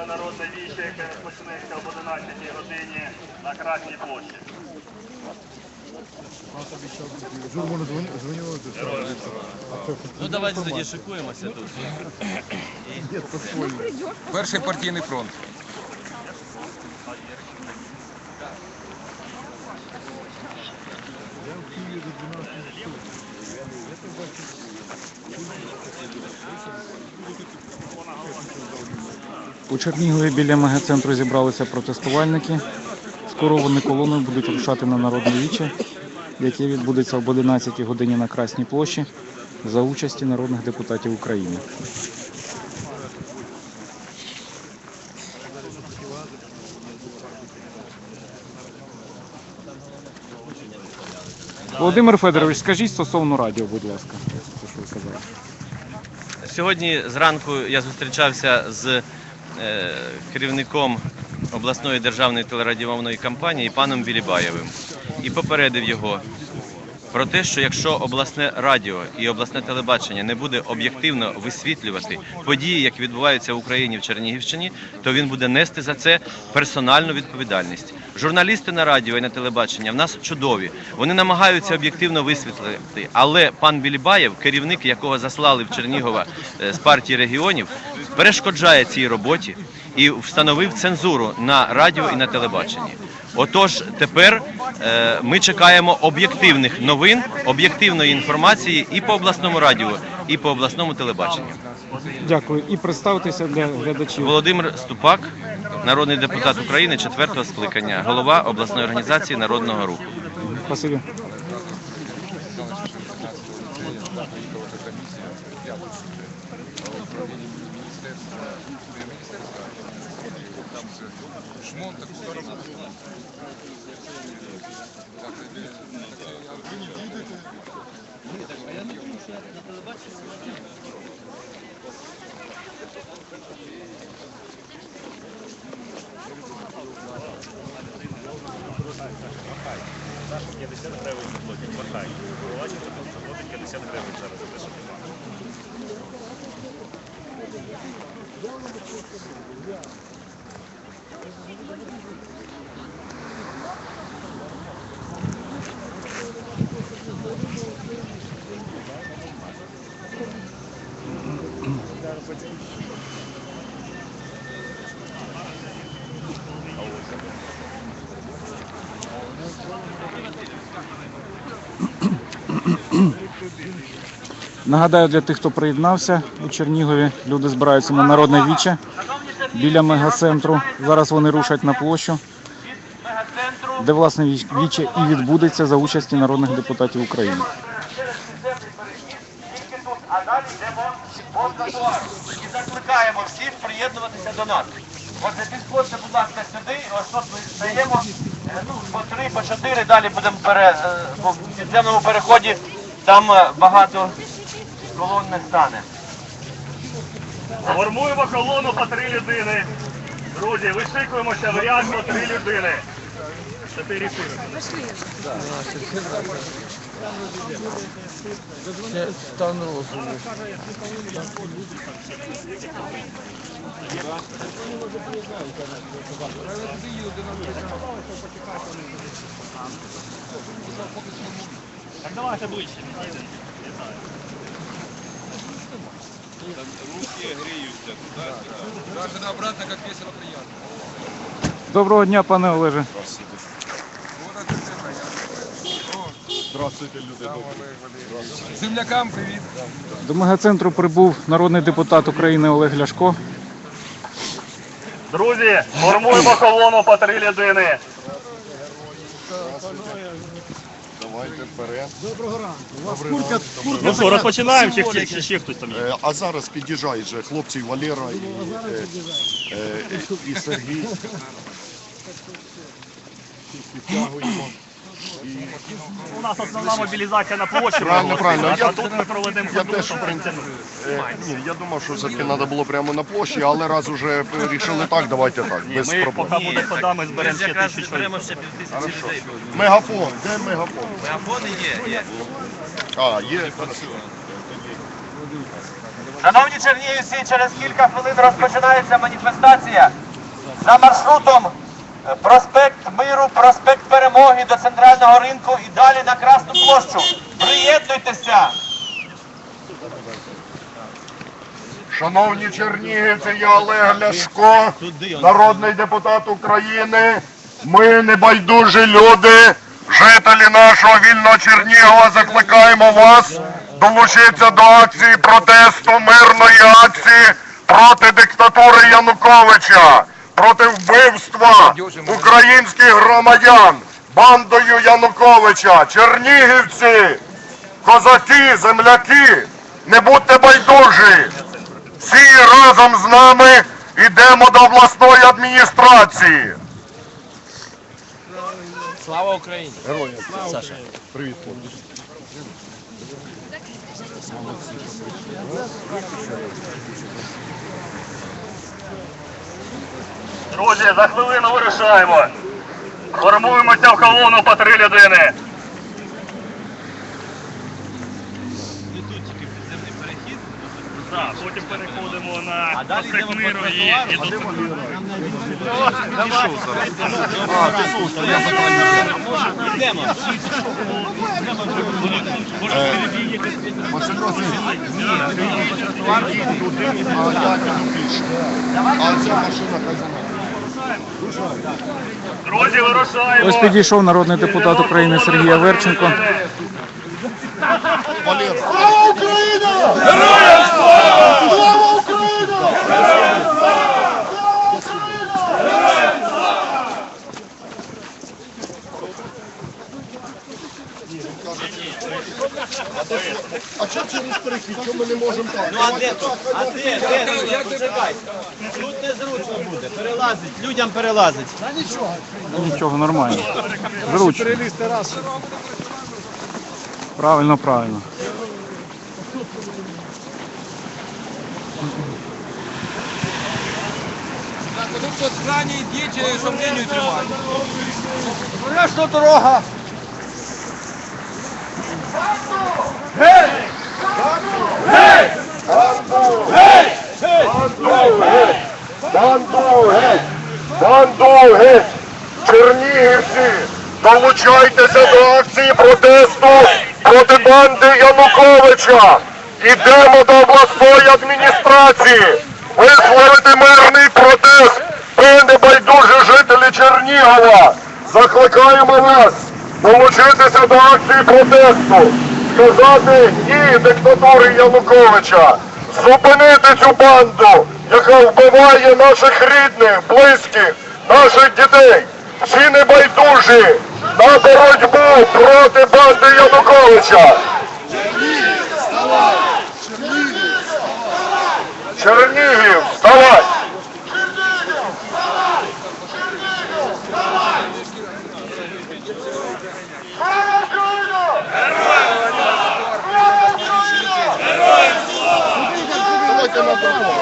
на народне віче, яке розпочнеться об 11 годині на Красній площі. Ну давайте тоді шикуємося тут. Перший партійний фронт. У Чернігові біля мегацентру зібралися протестувальники. Скоро вони колоною будуть рушати на народне віче, яке відбудеться об 11 годині на Красній площі за участі народних депутатів України. Володимир Федорович, скажіть стосовно радіо, будь ласка. Сьогодні зранку я зустрічався з керівником обласної державної телерадіомовної компанії паном Білібаєвим і попередив його про те, що якщо обласне радіо і обласне телебачення не буде об'єктивно висвітлювати події, які відбуваються в Україні в Чернігівщині, то він буде нести за це персональну відповідальність. Журналісти на радіо і на телебачення в нас чудові. Вони намагаються об'єктивно висвітлити, але пан Білібаєв, керівник якого заслали в Чернігова е, з партії регіонів, перешкоджає цій роботі і встановив цензуру на радіо і на телебаченні. Отож, тепер е, ми чекаємо об'єктивних новин, об'єктивної інформації і по обласному радіо, і по обласному телебаченню. Дякую. І представтеся для глядачів. Володимир Ступак, народний депутат України, четвертого скликання, голова обласної організації народного руху. Спасибі. Шмон таку Сторону. Нагадаю для тих, хто приєднався у Чернігові, люди збираються на народне віче біля мегацентру. Зараз вони рушать на площу, де власне віче і відбудеться за участі народних депутатів України. А далі йдемо по тротуару. І закликаємо всіх приєднуватися до нас. Отже, підходьте, будь ласка, сюди, ось тут ми стаємо, е, ну, по три, по чотири, далі будемо пере, е, по підземному переході, там е, багато колон не стане. Формуємо колону по три людини. Друзі, вишикуємося в ряд по три людини. Чотири фірми. Так давайте ближче, підійдемо. Граждане обратно, как весело приятно. Доброго дня, пане Олеже. Здравствуйте, люди добрі. Землякам привіт. До мегацентру прибув народний депутат України Олег Ляшко. Друзі, формуємо колону по три людини. Давайте вперед. Ну що, розпочинаємо, чи, чи, чи ще хтось там є? Е, А зараз під'їжджають же хлопці Валера і, е, е, і Сергій. Підтягуємо. У нас основна мобілізація на площі. Правильно, правильно. А Я- тут ми проведемо Я теж в принципі, е, ні, я думав, що все-таки треба було прямо на площі, але раз уже вирішили так, давайте так, Ні, без ми проблем. поки буде хода, ми зберемо ще якраз тисячу. зберемо ще півтисячі людей. Мегафон, де мегафон? Мегафони є, є. А, є. Шановні чернігівці, через кілька хвилин розпочинається маніфестація за маршрутом проспект Миру, проспект Перемоги до центрального ринку і далі на Красну площу. Приєднуйтеся! Шановні чернігівці, я Олег Ляшко, народний депутат України. Ми небайдужі люди, жителі нашого вільного Чернігова, закликаємо вас долучитися до акції протесту, мирної акції проти диктатури Януковича, проти вбивства українських громадян бандою Януковича. Чернігівці, козаки, земляки, не будьте байдужі. Всі разом з нами йдемо до обласної адміністрації. Слава Україні! Героям Саша. Привіт, хлопці. Друзі, за хвилину вирушаємо. Формуємося в колону по три людини. І тут тільки підземний перехід. Так, потім переходимо на проспект Миру і, і до Йдемо. А я піду пішки. А ця машина хай за нами. Друзі, вирушаємо. Ось підійшов народний депутат України Сергій Аверченко. Слава Україна! Героям слава! Слава Україна! А що Чому ми не можемо так? Ну а де тут? А де? Де? Де? Почекай. Тут незручно буде. Перелазить. Людям перелазить. Нічого, нормально. Зручно. Правильно, правильно. Так, ну тут крайні діти, щоб лінію тримати. Геть! Геть! Чернігівці! Долучайтеся до акції протесту проти банди Януковича! Ідемо до обласної адміністрації! Висловити мирний протест! Ви небайдужі жителі Чернігова! Закликаємо вас долучитися до акції протесту! Сказати ні диктатурі Януковича! Зупинити цю банду, яка вбиває наших рідних, близьких, наших дітей. Всі небайдужі на боротьбу проти банди Януковича. Чернігів, вставай! Давайте на дорогу.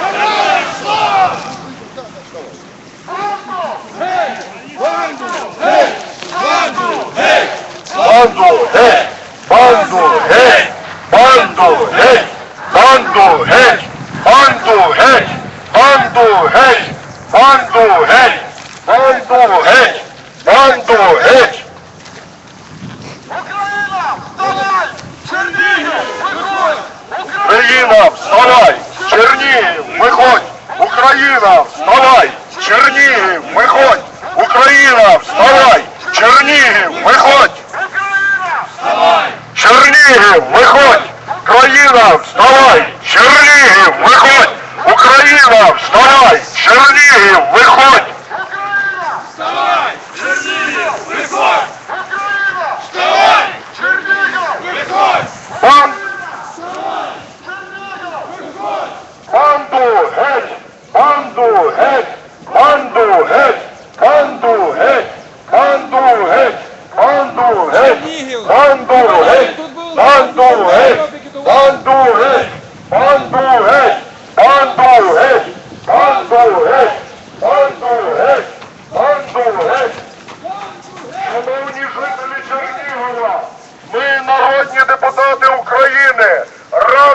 Банду геть! Банду геть! Банду геть! Банду геть! Банду геть! Банду геть! Банду геть! Банду геть! Банду геть! Україна, вставай! Чернігів, виходь! Україна, вставай! Чернігів, виходь! Україна, вставай! Чернігів, виходь! Україна, вставай! Чернігів, виходь! Країна, вставай! Чернігів, виходь! Україна, вставай! Чернігів, виходь!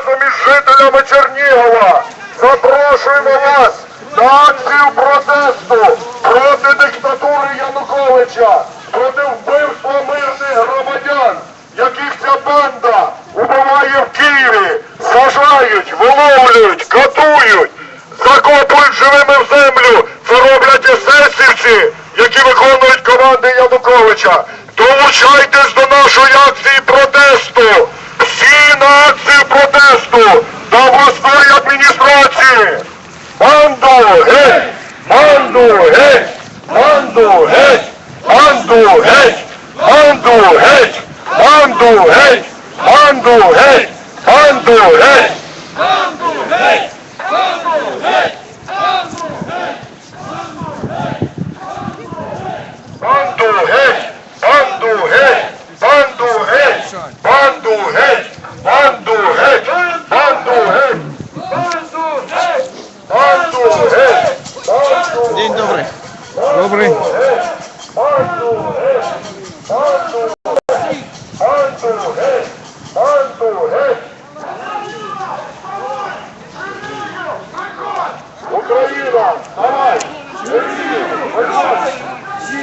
Разом із жителями Чернігова. Запрошуємо вас на акцію протесту проти диктатури Януковича, проти вбивства мирних громадян, яких ця банда убиває в Києві, сажають, виловлюють, катують, закопують живими в землю. Це роблять есесівці, які виконують команди Януковича. Долучайтесь до нашої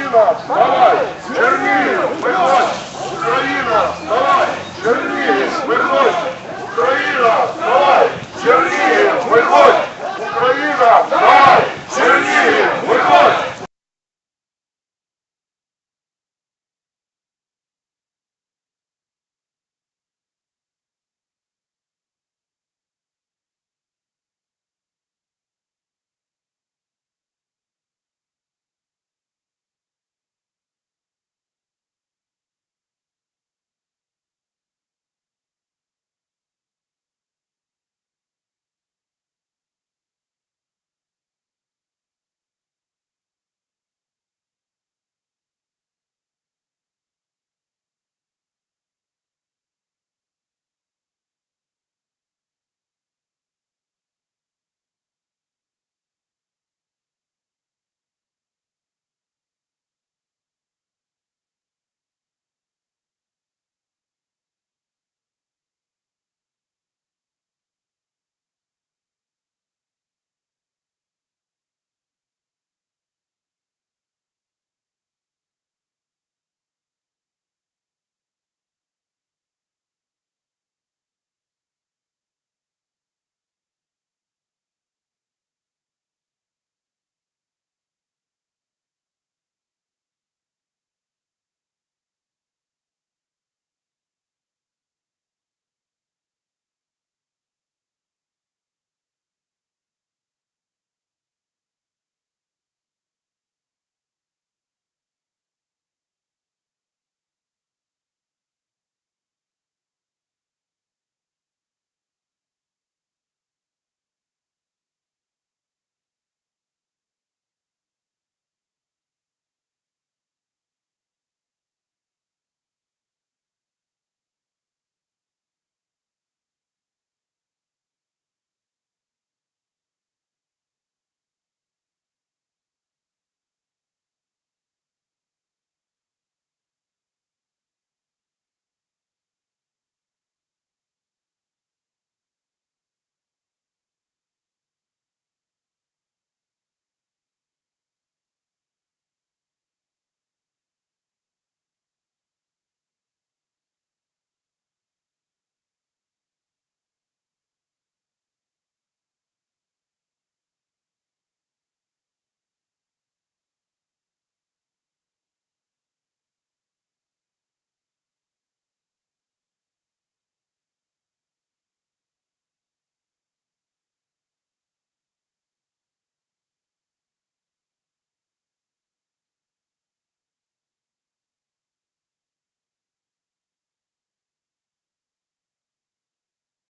de nós. Só.